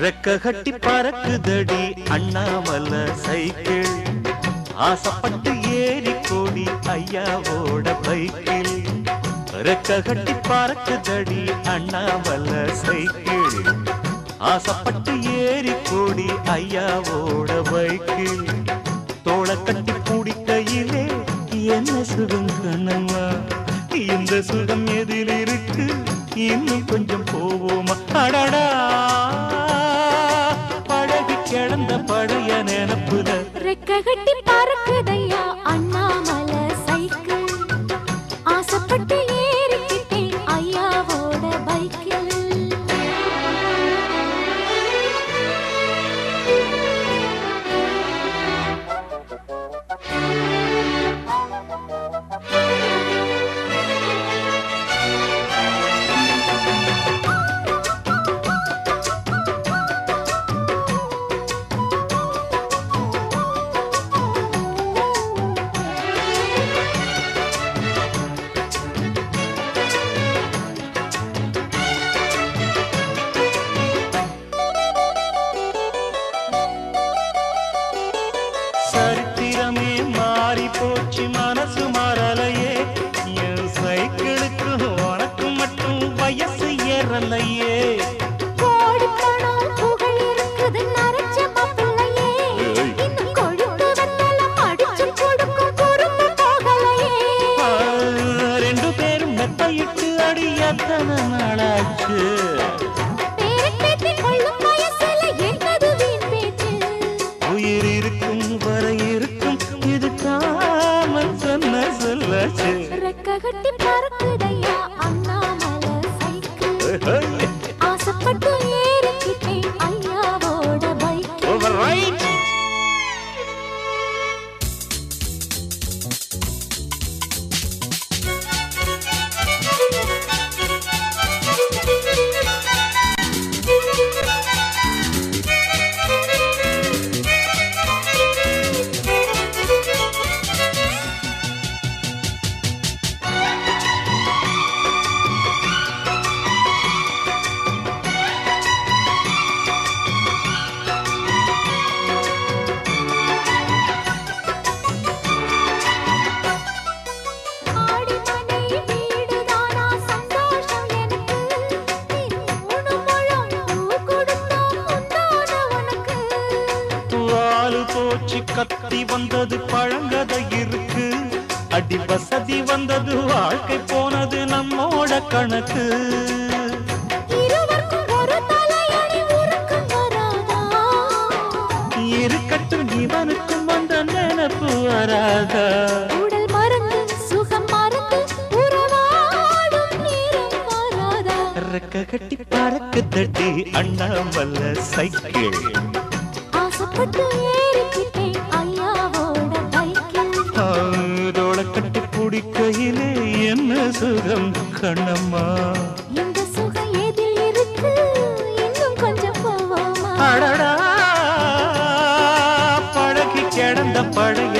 ரெக்க கட்டி பறக்குதடி அண்ணாமல சைக்கிள். ஆசைப்பட்டு ஏறி கோடி ஐயாவோட பைக்கிள். ரெக்க கட்டி பறக்குதடி அண்ணாமல சைக்கிள். ஆசைப்பட்டு ஏறி கோடி ஐயாவோட பைக்கிள். தோளை கட்டி பிடிக்கையிலே என்ன சுகம் கண்ணம்மா? இந்த சுகம் எதில் இருக்கு இன்னும் கொஞ்சம் போவோமா? அடடா! கிடந்த எத்தனை நாளாச்சு பேரப்பேத்தி கொள்ளும் வயசுல போச்சு கத்தி வந்தது பழங்கதை இருக்கு. அடி வசதி வந்தது வாழ்க்கை போனது நம்மோட கணக்கு. இருக்கட்டும் இவனுக்கும் வந்த நினைப்பு வராதா? உடல் மறந்து சுகம் மறந்து ரெக்க கட்டி பறக்கு தட்டி அண்ணாமல்ல சைக்கிள். தோள கட்டி பிடிக்கையிலே என்ன சுகம் கண்ணம்மா? இந்த சுகம் எதில் இருக்கு? இன்னும் கொஞ்சம் போவோமா? அடடா பழகி கிடந்த பழைய